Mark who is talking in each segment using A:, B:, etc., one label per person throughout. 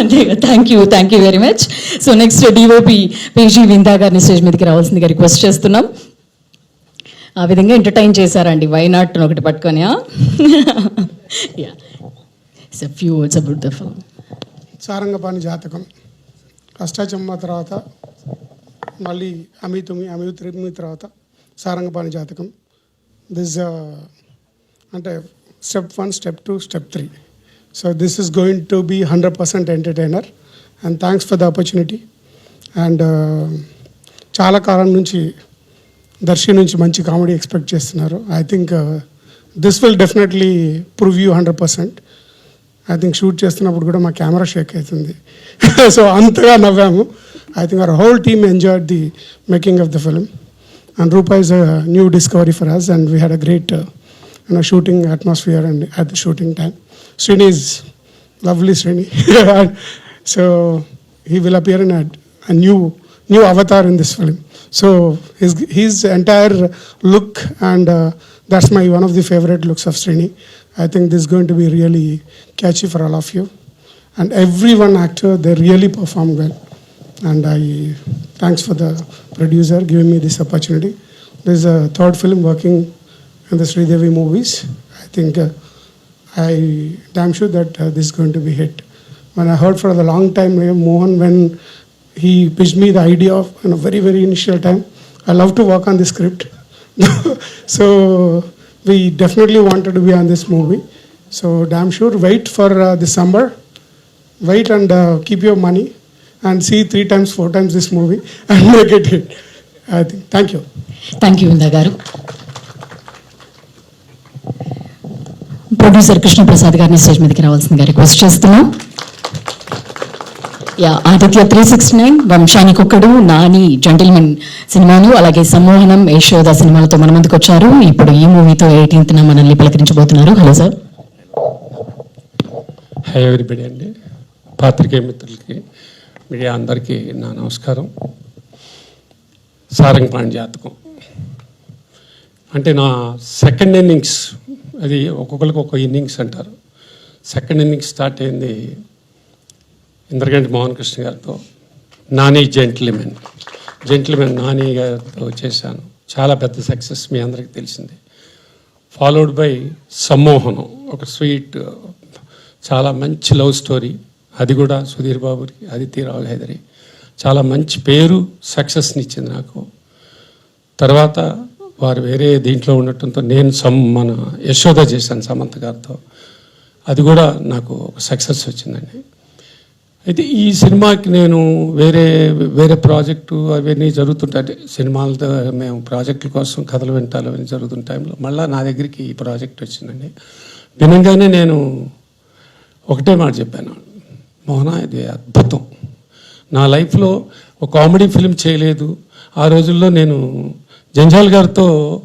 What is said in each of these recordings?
A: అంతే thank you thank you very much so next DOP P G Vinda గారిని stage మీదకి రావాల్సిందిగా request చేస్తున్నాం. ఆ విధంగా ఎంటర్టైన్ చేశారండి. వై నాట్ ఒకటి పట్టుకొని a few words about the film
B: Sarangapani Jathakam. Ashtachamma తర్వాత మళ్ళీ అమితుమి అమితుమి తర్వాత సారంగపాణి జాతకం. దిస్ uh, అంటే step one step two step three so this is going to be hundred percent entertainer and thanks for the opportunity and చాలా కాలం నుంచి దర్శి నుంచి మంచి కామెడీ ఎక్స్పెక్ట్ చేస్తున్నారు. I think this will definitely prove you hundred percent I think shoot చేస్తున్నప్పుడు కూడా మా camera shake అవుతుంది. సో అంతగా నవ్వాము. I think our whole team enjoyed the making of the film and Rupa is a new discovery for us and we had a great shooting atmosphere and at the shooting time Srini is lovely Srini. so he will appear in a, a, new new avatar in this film. So his his entire look and uh, that's my one of the favorite looks of Srini. I think this is going to be really catchy for all of you. And every one actor, they really perform well. And I thanks for the producer giving me this opportunity. This is a third film working in the Sridevi movies. I think uh, I damn sure that uh, this is going to be hit. When I heard for the long time, Mohan, when he pitched me the idea of you know, very, very initial time, I love to work on the script. so we definitely wanted to be on this movie. So damn sure, wait for uh, summer. Wait and uh, keep your money and see three times, four times this movie and make it hit. I think. Thank you.
A: Thank you, Indagaru. Producer Krishnaprasad గారిని stage మీదకి రావాల్సిందిగా request చేస్తున్నాం. Yeah Aditya three six nine వంశానికి ఒక్కడు Nani gentlemen సినిమాలు అలాగే సమ్మోహనం యశోద సినిమాలతో మన ముందుకు వచ్చారు. ఇప్పుడు ఈ మూవీతో ఎయిటీన్త్ మనల్ని పలకరించబోతున్నారు. Hello sir.
C: హై ఎవరిబడి అండి. పాత్రికేయ మిత్రులకి మీడియా అందరికీ నా నమస్కారం. సారంగపాణి జాతకం. అంటే నా సెకండ్ ఇన్నింగ్స్ అది ఒక్కొక్కరికి ఒక ఇన్నింగ్స్ అంటారు. సెకండ్ ఇన్నింగ్స్ స్టార్ట్ అయింది ఇంద్రగంటి మోహన్ కృష్ణ గారితో నాని జెంట్లిమెన్. జెంట్లిమెన్ నాని గారితో చేశాను. చాలా పెద్ద సక్సెస్ మీ అందరికీ తెలిసింది. ఫాలోడ్ బై సమ్మోహనం ఒక స్వీట్ చాలా మంచి లవ్ స్టోరీ. అది కూడా సుధీర్ బాబుకి ఆదిత్యరావు హైదరి. చాలా మంచి పేరు సక్సెస్ని ఇచ్చింది నాకు. తర్వాత వారు వేరే దీంట్లో ఉండటంతో నేను సమ్ మన యశోద చేశాను సమంత గారితో. అది కూడా నాకు ఒక సక్సెస్ వచ్చిందండి. అయితే ఈ సినిమాకి నేను వేరే వేరే ప్రాజెక్టు అవన్నీ జరుగుతుంటాయి. సినిమాలతో మేము ప్రాజెక్టుల కోసం కథలు వింటాలు అవన్నీ జరుగుతున్న టైంలో మళ్ళీ నా దగ్గరికి ఈ ప్రాజెక్ట్ వచ్చిందండి. వినంగానే నేను ఒకటే మాట చెప్పాను. మోహన ఇది అద్భుతం. నా లైఫ్లో ఒక కామెడీ ఫిల్మ్ చేయలేదు. ఆ రోజుల్లో నేను జంజాల్ గారితో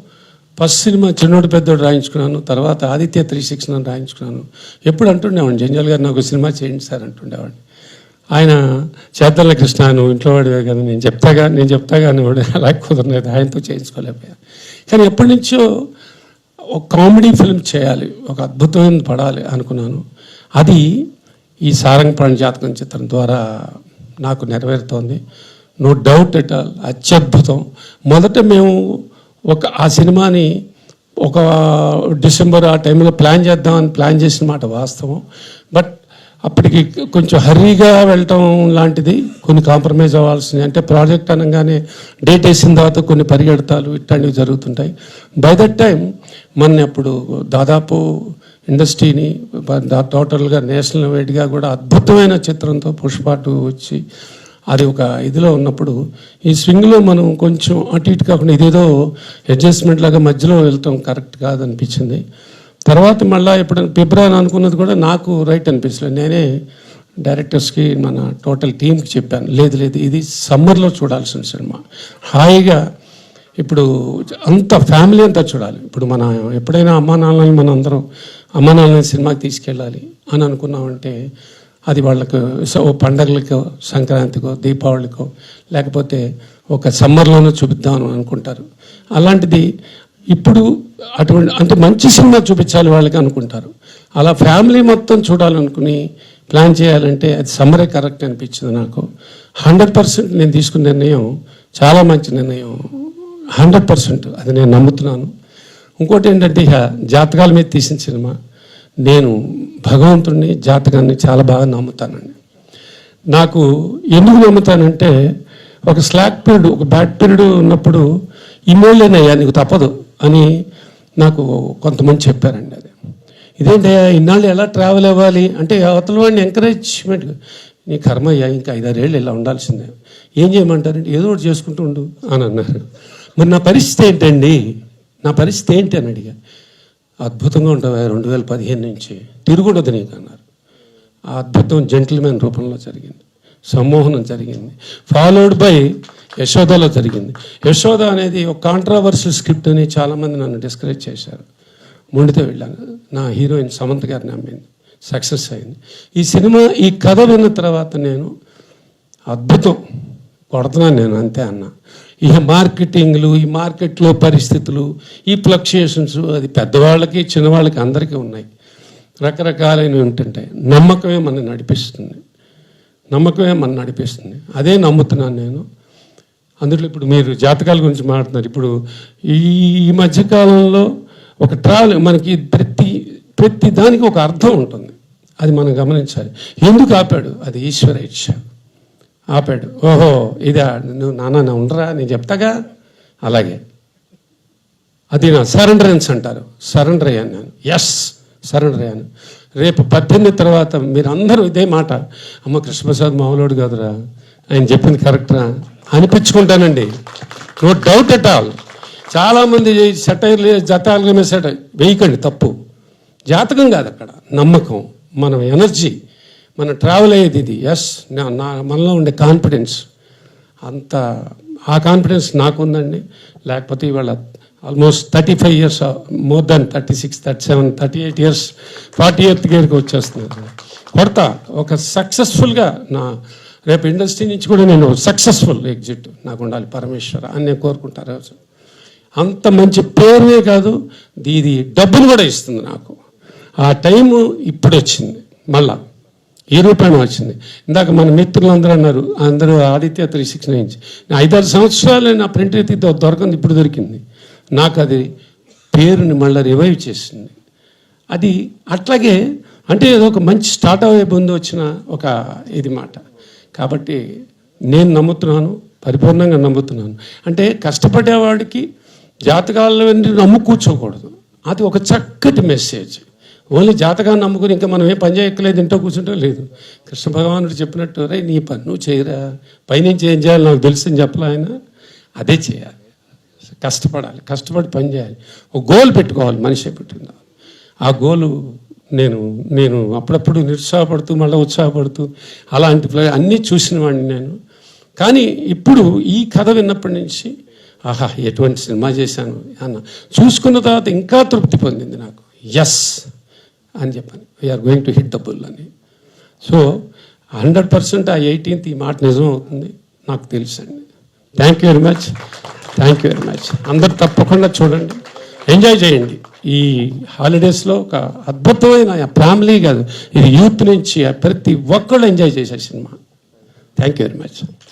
C: ఫస్ట్ సినిమా చిన్నోడు పెద్దోడు రాయించుకున్నాను తర్వాత ఆదిత్య త్రీ సిక్స్ నన్ను రాయించుకున్నాను. ఎప్పుడు అంటుండేవాడిని జంజాల్ గారు నాకు సినిమా చేయండి సార్ అంటుండేవాడిని. ఆయన చేతల కృష్ణ నువ్వు ఇంట్లో వాడివే కదా నేను చెప్తాగా నేను చెప్తాగా వాడు అలా కుదరలేదు ఆయనతో చేయించుకోలేకపోయా. కానీ ఎప్పటి నుంచో ఒక కామెడీ ఫిల్మ్ చేయాలి ఒక అద్భుతమైన పడాలి అనుకున్నాను. అది ఈ సారంగపాణి జాతకం చిత్రం ద్వారా నాకు నెరవేరుతోంది. నో డౌట్ ఎట్ ఆల్ అత్యద్భుతం. మొదట మేము ఒక ఆ సినిమాని ఒక డిసెంబర్ ఆ టైంలో ప్లాన్ చేద్దామని ప్లాన్ చేసిన మాట వాస్తవం. బట్ అప్పటికి కొంచెం హర్రీగా వెళ్ళటం లాంటిది కొన్ని కాంప్రమైజ్ అవ్వాల్సింది. అంటే ప్రాజెక్ట్ అనగానే డేట్ వేసిన తర్వాత కొన్ని పరిగెడతాలు ఇట్లాంటివి జరుగుతుంటాయి. బై దట్ టైం మన అప్పుడు దాదాపు ఇండస్ట్రీని టోటల్గా నేషనల్ వైడ్గా కూడా అద్భుతమైన చిత్రంతో పుష్పాటు వచ్చి అది ఒక ఇదిలో ఉన్నప్పుడు ఈ స్వింగ్లో మనం కొంచెం అటు ఇటు కాకుండా ఇదేదో అడ్జస్ట్మెంట్ లాగా మధ్యలో వెళ్తాం కరెక్ట్ కాదనిపించింది తర్వాత మళ్ళీ ఎప్పుడైనా ఫిబ్రవరి అనుకున్నది కూడా నాకు రైట్ అనిపించలేదు. నేనే డైరెక్టర్స్కి మన టోటల్ టీంకి చెప్పాను లేదు లేదు ఇది సమ్మర్లో చూడాల్సిన సినిమా హాయిగా ఇప్పుడు అంత ఫ్యామిలీ అంతా చూడాలి. ఇప్పుడు మన ఎప్పుడైనా అమ్మా నాన్నని మన అందరం అమ్మా నాన్నని సినిమాకి తీసుకెళ్ళాలి అని అనుకున్నామంటే అది వాళ్ళకు పండగలకు సంక్రాంతికో దీపావళికో లేకపోతే ఒక సమ్మర్లోనూ చూపిద్దాం అనుకుంటారు. అలాంటిది ఇప్పుడు అటువంటి అంటే మంచి సినిమా చూపించాలి వాళ్ళకి అనుకుంటారు. అలా ఫ్యామిలీ మొత్తం చూడాలనుకుని ప్లాన్ చేయాలంటే అది సమ్మరే కరెక్ట్ అనిపించింది నాకు. హండ్రెడ్ పర్సెంట్ నేను తీసుకున్న నిర్ణయం చాలా మంచి నిర్ణయం. హండ్రెడ్ పర్సెంట్ అది నేను నమ్ముతున్నాను. ఇంకోటి ఏంటంటే ఇక జాతకాల మీద తీసిన సినిమా. నేను భగవంతుడిని జాతకాన్ని చాలా బాగా నమ్ముతానండి. నాకు ఎందుకు నమ్ముతానంటే ఒక స్లాక్ పీరియడ్ ఒక బ్యాడ్ పీరియడ్ ఉన్నప్పుడు ఇమ్మోళ్ళేనయ్యా నీకు తప్పదు అని నాకు కొంతమంది చెప్పారండి అది. ఇదేంటయ్యా ఇన్నాళ్ళు ఎలా ట్రావెల్ అవ్వాలి? అంటే అవతల వాడిని ఎంకరేజ్మెంట్ నీ కర్మ అయ్యా ఇంకా ఐదారేళ్ళు ఇలా ఉండాల్సిందే. ఏం చేయమంటారంటే ఏదో ఒకటి చేసుకుంటూ ఉండు అని అన్నారు. మరి నా పరిస్థితి ఏంటండి? నా పరిస్థితి ఏంటి అని అడిగా. అద్భుతంగా ఉంటావా రెండు వేల పదిహేను నుంచి. తిరుగుండదు నీకు అన్నారు. ఆ అద్భుతం జెంటిల్మెన్ రూపంలో జరిగింది. సమ్మోహనం జరిగింది. ఫాలోడ్ బై యశోదలో జరిగింది. యశోద అనేది ఒక కాంట్రావర్షియల్ స్క్రిప్ట్ అని చాలామంది నన్ను డిస్కరేజ్ చేశారు. మొండితో వెళ్ళాను. నా హీరోయిన్ సమంత గారిని నమ్మింది. సక్సెస్ అయింది. ఈ సినిమా ఈ కథ విన్న తర్వాత నేను అద్భుతం కొడుతున్నాను నేను అంతే అన్న. ఈ మార్కెటింగ్లు ఈ మార్కెట్లో పరిస్థితులు ఈ ఫ్లక్చుయేషన్స్ అది పెద్దవాళ్ళకి చిన్నవాళ్ళకి అందరికీ ఉన్నాయి. రకరకాలైనవి ఉంటుంటాయి. నమ్మకమే మన నడిపిస్తుంది. నమ్మకమే మన నడిపిస్తుంది. అదే నమ్ముతున్నాను నేను. అందులో ఇప్పుడు మీరు జాతకాల గురించి మాట్లాడుతున్నారు. ఇప్పుడు ఈ మధ్యకాలంలో ఒక ట్రావెల్ మనకి ప్రతి ప్రతి దానికి ఒక అర్థం ఉంటుంది. అది మనం గమనించాలి. ఎందుకు ఆపాడు? అది ఈశ్వర ఇచ్ఛ ఆపాడు. ఓహో ఇదా నువ్వు నాన్న నా ఉండరా నేను చెప్తాగా? అలాగే. అది నా సరెండరెన్స్ అంటారు. సరెండర్ అయ్యాను నేను. ఎస్ సరెండర్ అయ్యాను. రేపు పద్దెనిమిది తర్వాత మీరు అందరూ ఇదే మాట. అమ్మ కృష్ణప్రసాద్ మామూలుడు కాదురా. ఆయన చెప్పింది కరెక్టరా? అనిపించుకుంటానండి. నో డౌట్ ఎట్ ఆల్ చాలామంది సెటైర్లు జతాలు మీద సెట వేయకండి తప్పు. జాతకం కాదు అక్కడ. నమ్మకం. మనం ఎనర్జీ. మన ట్రావెల్ అయ్యేది ఇది. ఎస్ నా నా మనలో ఉండే కాన్ఫిడెన్స్ అంత ఆ కాన్ఫిడెన్స్ నాకుందండి లేకపోతే ఇవాళ almost thirty five years more than thirty six thirty seven thirty eight years forty eighth గేర్కి వచ్చేస్తున్నాను కొడతా. ఒక సక్సెస్ఫుల్గా నా రేపు ఇండస్ట్రీ నుంచి కూడా నేను సక్సెస్ఫుల్ ఎగ్జిట్ నాకు ఉండాలి పరమేశ్వర అని నేను కోరుకుంటారు రోజు. అంత మంచి పేరునే కాదు ఇది- ఇది డబ్బులు కూడా ఇస్తుంది నాకు. ఆ టైము ఇప్పుడు వచ్చింది మళ్ళా ఈ రూపాయన వచ్చింది. ఇందాక మన మిత్రులందరూ అన్నారు అందరూ ఆదిత్య త్రీ సిక్స్ నుంచి ఐదారు సంవత్సరాలు నా ప్రింట్ అయితే దొరకంది ఇప్పుడు దొరికింది. నాకు అది పేరుని మళ్ళీ రివైవ్ చేసింది. అది అట్లాగే అంటే ఏదో ఒక మంచి స్టార్ట్ అయ్యే ముందు వచ్చిన ఒక ఇది మాట. కాబట్టి నేను నమ్ముతున్నాను పరిపూర్ణంగా నమ్ముతున్నాను. అంటే కష్టపడేవాడికి జాతకాలను నమ్ము కూర్చోకూడదు. అది ఒక చక్కటి మెసేజ్ ఓన్లీ జాతకాన్ని నమ్ముకుని ఇంకా మనం ఏం పని చేయక్కలేదు ఇంట్లో కూర్చుంటే లేదు. కృష్ణ భగవానుడు చెప్పినట్టు రే నీ పని నువ్వు చేయరా. పైనుంచి ఏం చేయాలి? నాకు తెలుసు అని చెప్పలే ఆయన. అదే చేయాలి. కష్టపడాలి. కష్టపడి పని చేయాలి. ఒక గోల్ పెట్టుకోవాలి మనిషి పెట్టిందా. ఆ గోలు నేను నేను అప్పుడప్పుడు నిరుత్సాహపడుతూ మళ్ళీ ఉత్సాహపడుతూ అలాంటి ప్లే- అన్నీ చూసిన వాడిని నేను. కానీ ఇప్పుడు ఈ కథ విన్నప్పటి నుంచి ఆహా ఎటువంటి సినిమా చేశాను అన్న. చూసుకున్న తర్వాత ఇంకా తృప్తి పొందింది నాకు. ఎస్ అని చెప్పాను. We're going to hit the bull అని. సో హండ్రెడ్ పర్సెంట్ ఆ ఎయిటీన్త్ ఈ మాట నిజం అవుతుంది. నాకు తెలుసండి thank you very much thank you very much అందరు తప్పకుండా చూడండి. ఎంజాయ్ చేయండి. ఈ హాలిడేస్లో ఒక అద్భుతమైన ఫ్యామిలీ కాదు. ఇది యూత్ నుంచి ప్రతి ఒక్కళ్ళు ఎంజాయ్ చేసే cinema. Thank you very much